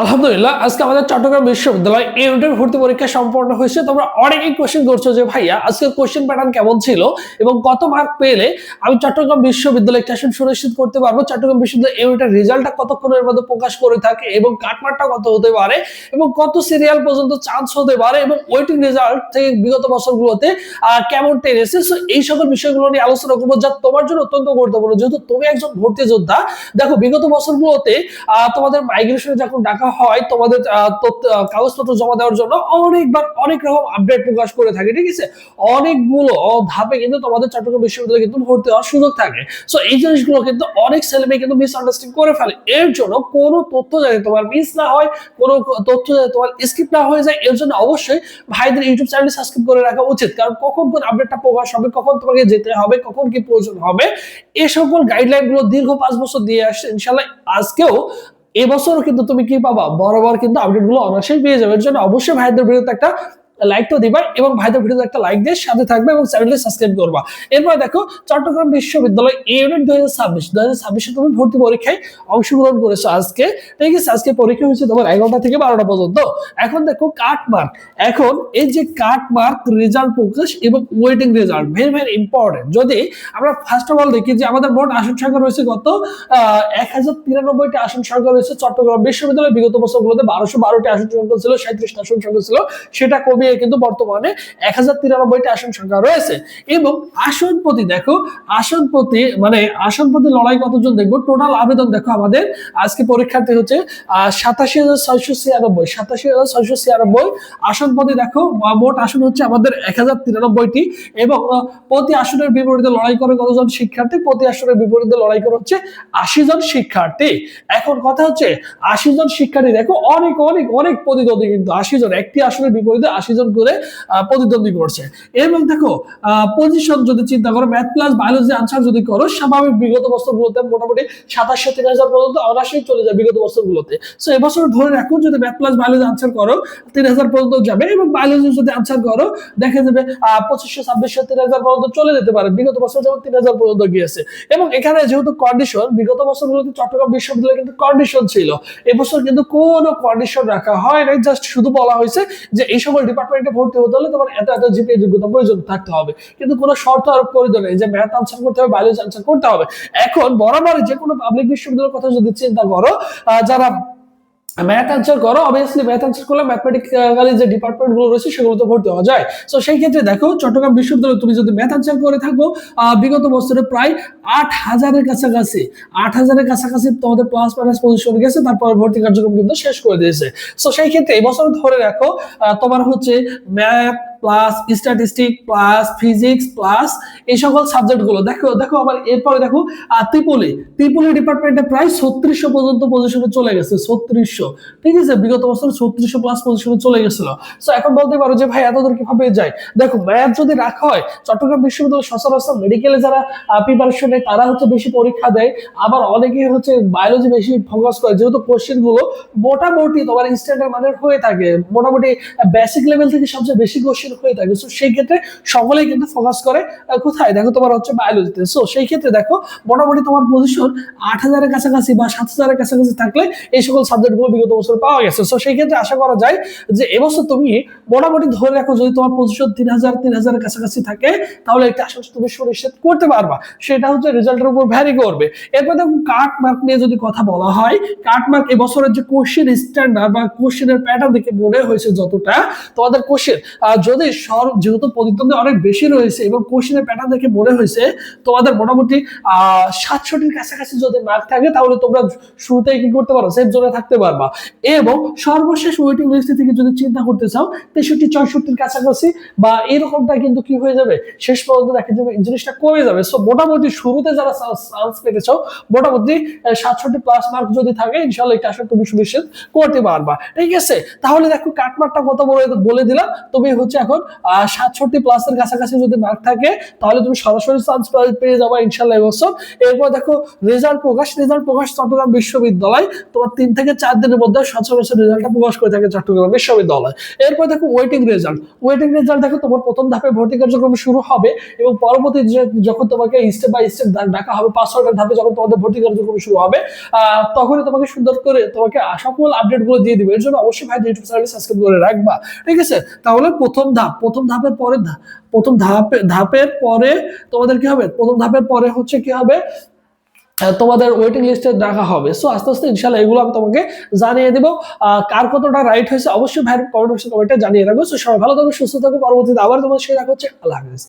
আলহামদুলিল্লাহ, আজকে আমাদের চট্টগ্রাম বিশ্ববিদ্যালয় ইউনিটের ভর্তি পরীক্ষা সম্পন্ন হয়েছে। তোমরা অনেকেই কোশ্চেন করছ যে, ভাইয়া, আজকে কোশ্চেন প্যাটার্ন কেমন ছিল? এবং কত মার্ক পেলে আমি চট্টগ্রাম বিশ্ববিদ্যালয় একটা সুনিশ্চিত করতে পারব। চট্টগ্রাম বিশ্ববিদ্যালয় ইউনিটের রেজাল্টটা কতক্ষণের মধ্যে প্রকাশ করে থাকে এবং কাটমার্কটা কত হতে পারে এবং কত সিরিয়াল পর্যন্ত চান্স হতে পারে এবং ওয়েটিং রেজাল্ট থেকে বিগত বছরগুলোতে কেমন টেনেছে? সো এই সকল বিষয়গুলো নিয়ে আলোচনা করব। যা তোমার জন্য অত্যন্ত গুরুত্বপূর্ণ। যেহেতু তুমি একজন ভর্তি যোদ্ধা, দেখো বিগত বছরগুলোতে তোমাদের মাইগ্রেশনে যখন ডাকা হয় তোমাদের কাগজপত্র জমা দেওয়ার জন্য অনেকবার অনেক রকম আপডেট প্রকাশ করে থাকে, ঠিক আছে? অনেকগুলো ধাপে কিন্তু তোমাদের চট্টগ্রাম বিশ্ববিদ্যালয়ে কিন্তু ভর্তি হওয়ার সুযোগ থাকে। সো এই জিনিসগুলো কিন্তু অনেক ছেলে মেয়ে কিন্তু মিসআন্ডারস্ট্যান্ডিং করে ফেলে। এর জন্য কোনো তথ্য যাতে তোমার মিস না হয়, কোনো তথ্য যাতে তোমার স্কিপ না হয়ে যায়, এর জন্য অবশ্যই ভাইদের ইউটিউব চ্যানেল সাবস্ক্রাইব করে রাখা উচিত। কারণ কখন কোন আপডেটটা প্রকাশ হবে, কখন তোমাকে যেতে হবে, কখন কি প্রয়োজন হবে এই সকল গাইডলাইনগুলো দীর্ঘ পাঁচ বছর দিয়ে আসছে। ইনশাল্লাহ আজকেও এবছরও কিন্তু তুমি কি পাবা? বরাবর কিন্তু আপডেটগুলো অনায়াসেই পেয়ে যাবে। এর জন্য অবশ্যই ভাইদের বিরুদ্ধে একটা লাইকটা দিবা এবং ভাইদের ভিডিওতে একটা লাইক দিয়ে সাথে থাকবে এবং চ্যানেলটি সাবস্ক্রাইব করবা। এরপর দেখো, চট্টগ্রাম বিশ্ববিদ্যালয় এ ইউনিট দুই হাজার ছাব্বিশ। দুই হাজার ছাব্বিশে তুমি ভর্তি পরীক্ষায় অংশগ্রহণ করেছ আজকে। ঠিক আছে আজকে পরীক্ষা হয়েছে তোমার এগারোটা থেকে বারোটা পর্যন্ত? এখন দেখো কাট মার্ক এখন এই যে কাট মার্ক রেজাল্ট প্রকাশ এবং waiting result very very important যদি আমরা ফার্স্ট অফ অল দেখি যে আমাদের মোট আসন সংখ্যা রয়েছে কত? এক হাজার তিরানব্বইটি আসন সংখ্যা রয়েছে চট্টগ্রাম বিশ্ববিদ্যালয় বিগত বছরগুলোতে বারোশো বারোটি আসন সংখ্যা ছিল সাঁত্রিশটা আসন সংখ্যা ছিল। সেটা কমিয়ে কিন্তু বর্তমানে এক হাজার তিরানব্বইটি আসন সংখ্যা রয়েছে। এবং আসন প্রতি দেখো আসন প্রতি মানে আসন প্রতি লড়াই কতজন দেখব? টোটাল আবেদন দেখো আমাদের। আজকে পরীক্ষার্থী হচ্ছে সাতাশি হাজার ছয়শো ছিয়ানব্বই। সাতাশি হাজার ছয়শো ছিয়ানব্বই আসন প্রতি দেখো মোট আসন হচ্ছে আমাদের এক হাজার তিরানব্বইটি। এবং প্রতি আসনের বিপরীতে লড়াই করে কতজন শিক্ষার্থী? প্রতি আসনের বিপরীতে লড়াই করে হচ্ছে আশি জন শিক্ষার্থী। এখন কথা হচ্ছে আশি জন শিক্ষার্থী দেখো, অনেক অনেক অনেক প্রতিদ্বন্দ্বী কিন্তু আশি জন একটি আসনের বিপরীতে আশি জন করে প্রতিদ্বন্দ্বী করছে। এবং দেখো পজিশন যদি চিন্তা করো ম্যাথ প্লাস বায়োলজি আনসার যদি করো, স্বাভাবিক বিগত বছরগুলোতে মোটামুটি সাতাশশো তিন হাজার পর্যন্ত অনায়াসেই চলে যায় বিগত বছরগুলোতে। সো এবছর ধরে রাখো, যদি ম্যাথ প্লাস বায়োলজি আনসার করো, তিন হাজার পর্যন্ত যাবে এবং বায়োলজি যদি আনসার করো, দেখা যাবে পঁচিশশো ছাব্বিশশো তিন হাজার পর্যন্ত চলে যেতে পারে। বিগত বছর যেমন তিন হাজার পর্যন্ত গিয়েছে। এবং এখানে যেহেতু কন্ডিশন বিগত বছরগুলোতে চট্টগ্রাম বিশ্ববিদ্যালয়ে কিন্তু কন্ডিশন ছিল। এবছর কিন্তু কোনো কন্ডিশন রাখা হয় নাই জাস্ট শুধু বলা হয়েছে যে এই ডিপার্টমেন্টে ভর্তি হতে হলে তোমার এত এত জিপিএ যোগ্যতা প্রয়োজন থাকতে হবে। কিন্তু কোনো শর্ত আরোপ করে দেবে যে ম্যাথ আনসার করতে হবে বায়োলজি আনসার করতে হবে। এখন বরাবর যে কোনো পাবলিক বিশ্ববিদ্যালয়ের কথা যদি চিন্তা করো যারা ম্যাথ আনসার করো অবভিয়াসলি ম্যাথ আনসার করলে ম্যাথমেটিক্যালি যে ডিপার্টমেন্টগুলো রয়েছে সেগুলো তো ভর্তি হওয়া যায়। তো সেই ক্ষেত্রে দেখো, চট্টগ্রাম বিশ্ববিদ্যালয়ে তুমি যদি ম্যাথ আনসার করে থাকো বিগত বছরে প্রায় আট হাজারের কাছাকাছি, আট হাজারের কাছাকাছি তোমাদের প্লাস মাইনাস পজিশন গেছে, তারপর ভর্তি কার্যক্রম কিন্তু শেষ করে দিয়েছে। তো সেই ক্ষেত্রে এই বছর ধরে রাখো তোমার হচ্ছে math plus statistic plus physics plus এই সকল সাবজেক্টগুলো। দেখো দেখো আবার এরপরে দেখো ত্রিপলি ত্রিপলি ডিপার্টমেন্টে প্রায় ছত্রিশশো পর্যন্ত পজিশনে চলে গেছে, ছত্রিশশো। ঠিক আছে? বিগত বছর ছত্রিশশো প্লাস পজিশনে চলে গেছিল। সো এখন বলতে পারো যে ভাই, এত দূর কীভাবে যায়? দেখো ম্যাথ যদি রাখা হয়, চট্টগ্রাম বিশ্ববিদ্যালয় সচরাচর মেডিকেলে যারা প্রিপারেশন নেয়, তারা হচ্ছে বেশি পরীক্ষা দেয়। আবার অনেকেই হচ্ছে বায়োলজি বেশি ফোকাস করে। যেহেতু কোশ্চেনগুলো মোটামুটি তোমার ইনস্ট্যান্ডার্ড মানের হয়ে থাকে। মোটামুটি বেসিক লেভেল থেকে সবচেয়ে বেশি কোশ্চেন হয়ে থাকে। সো সেই ক্ষেত্রে সকলেই কিন্তু ফোকাস করে কোথায়? দেখো তোমার হচ্ছে বায়োলজিতে সো সেই ক্ষেত্রে দেখো, মোটামুটি তোমার পজিশন আট হাজারের কাছাকাছি বা সাত হাজারের কাছাকাছি থাকলে এই সকল সাবজেক্টগুলো বিগত বছর পাওয়া গেছে। সো সেই ক্ষেত্রে আশা করা যায় যে এবছর তুমি মোটামুটি ধরে রাখো, যদি তোমার পজিশন তিন হাজার, তিন হাজারের কাছাকাছি থাকে, তাহলে একটা আশা তুমি সুনিশ্চিত করতে পারবা। সেটা হচ্ছে রেজাল্টের উপর ভ্যারি করবে। এরপর দেখো কাট মার্ক নিয়ে যদি কথা বলা হয় কাট মার্ক এবছরের যে কোশ্চেন স্ট্যান্ডার্ড বা কোশ্চেনের প্যাটার্ন দেখে মনে হয়েছে যতটা, তোমাদের কোশ্চেন যদি সর যেহেতু প্রতিদ্বন্দ্বী অনেক বেশি রয়েছে এবং কোশ্চেনের প্যাটার্ন দেখে মনে হয়েছে, তোমাদের মোটামুটি, আহ, সাতষট্টির কাছাকাছি যদি মার্ক থাকে, তাহলে তোমরা শুরুতে কি করতে পারো? সেফ জোনে থাকতে পারবা। এবং সর্বশেষ ওয়েটিং লিস্ট থেকে যদি চিন্তা করতে চাও, তেষট্টি, চৌষট্টির কাছাকাছি বা এরকমটা কিন্তু কি হয়ে যাবে? শেষ পর্যন্ত দেখা যাবে জিনিসটা কমে যাবে। সো মোটামুটি শুরুতে যারা চান্স পেতে মোটামুটি সাতষট্টি প্লাস মার্ক যদি থাকে ইনশাল্লাহ এটা আসলে তুমি সুনিশ্চিত করতে পারবা। ঠিক আছে? তাহলে দেখো কাটমার্কটা কত বলে দিলাম। তুমি হচ্ছে এখন যেমন সাতষট্টি প্লাসের কাছাকাছি যদি মার্ক থাকে, তাহলে তুমি সরাসরি চান্স পেয়ে যাবে ইনশাল্লাহ এবছর এরপর দেখো রেজাল্ট প্রকাশ রেজাল্ট প্রকাশ চট্টগ্রাম বিশ্ববিদ্যালয়। তোমার তিন থেকে চার দিনের মধ্যে সচরাচর রেজাল্টটা প্রকাশ করে থাকে চট্টগ্রাম বিশ্ববিদ্যালয়। এরপর দেখো ওয়েটিং রেজাল্ট ওয়েটিং রেজাল্ট দেখো, তোমার প্রথম ধাপে ভর্তি কার্যক্রম শুরু হবে এবং পরবর্তী যখন তোমাকে স্টেপ বাই স্টেপ ডাকা হবে পাঁচ ছয়টা ধাপে যখন তোমাদের ভর্তি কার্যক্রম শুরু হবে তখনই তোমাকে সুন্দর করে তোমাকে সকল আপডেটগুলো দিয়ে দিবে। এর জন্য অবশ্যই ভাই ইউটিউব চ্যানেল সাবস্ক্রাইব করে রাখবা। ঠিক আছে? তাহলে প্রথম ধাপ, প্রথম ধাপের পরে ধাপ, প্রথম ধাপে, ধাপের পরে তোমাদের কি হবে? প্রথম ধাপের পরে হচ্ছে কি হবে? তোমাদের ওয়েটিং লিস্টে রাখা হবে। সো আস্তে আস্তে ইনশাল্লাহ এগুলো আমি তোমাকে জানিয়ে দেবো। কার কতটা রাইট হয়েছে অবশ্যই ভাইয়ের কমেন্ট বক্সে কমেন্টে জানিয়ে রাখব সো সবাই ভালো থাকবে সুস্থ থাকবে পরবর্তীতে আবার তোমাদের সেই দেখা হচ্ছে। আল্লাহ হাফিজ।